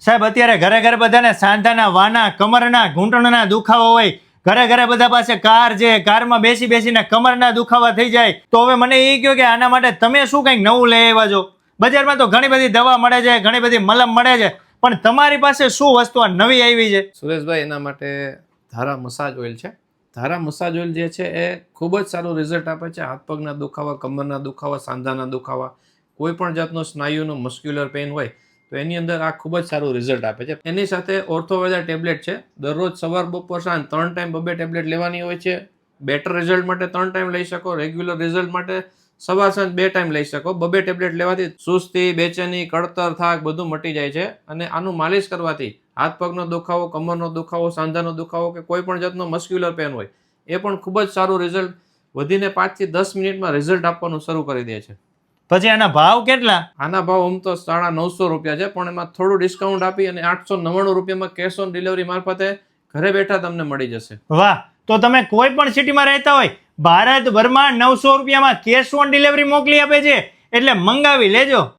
સાહેબ, અત્યારે ઘરે ઘરે બધાને સાંધાના વાના, કમરના, ઘૂંટણના દુખાવો હોય. ઘરે ઘરે બધા પાસે કાર છે, કારમાં બેસી બેસીને કમરના દુખાવા થઈ જાય. તો હવે મને એ કહ્યું કે આના માટે તમે શું કંઈક નવું લઈ આવ્યા છો? બજારમાં તો ઘણી બધી દવા મળે છે, ઘણી બધી મલમ મળે છે, પણ તમારી પાસે શું વસ્તુ આ નવી આવી છે? સુરેશભાઈ, એના માટે ધારા મસાજ ઓઇલ છે. ધારા મસાજ ઓઇલ જે છે એ ખૂબ જ સારું રિઝલ્ટ આપે છે. હાથ પગના દુખાવા, કમરના દુખાવા, સાંધાના દુખાવા. કોઈ પણ જાતનો સ્નાયુનું મસ્ક્યુલર પેઇન હોય તો એની અંદર આ ખૂબ જ સારું રિઝલ્ટ આપે છે. એની સાથે ઓર્થોવેદા ટેબ્લેટ છે. દરરોજ સવાર, બપોર, સાંજ ત્રણ ટાઈમ બબે ટેબ્લેટ લેવાની હોય છે. બેટર રિઝલ્ટ માટે ત્રણ ટાઈમ લઈ શકો. રેગ્યુલર રિઝલ્ટ માટે સવાર, સાંજ બે ટાઈમ લઈ શકો. બબે ટેબ્લેટ લેવાથી સુસ્તી, બેચેની કળતર થાક બધું મટી જાય છે. અને આનું માલિશ કરવાથી હાથ પગનો દુખાવો, કમરનો દુખાવો, સાંધાનો દુખાવો કે કોઈ પણ જાતનો મસ્ક્યુલર પેન હોય, એ પણ ખૂબ જ સારું રિઝલ્ટ વધીને પાંચથી દસ મિનિટમાં રિઝલ્ટ આપવાનું શરૂ કરી દે છે. પછી આના ભાવ કેટલા? આના ભાવ આમ તો સાડા નવસો રૂપિયા છે પણ એમાં થોડું ડિસ્કાઉન્ટ આપી અને આઠસો નવ્વાણું રૂપિયામાં કેશ ઓન ડિલિવરી મારફતે ઘરે બેઠા તમને મળી જશે. વાહ તો તમે કોઈ પણ સિટીમાં રહેતા હોય ભારતભરમાં નવસો રૂપિયામાં કેશ ઓન ડિલિવરી મોકલી આપે છે એટલે મંગાવી લેજો.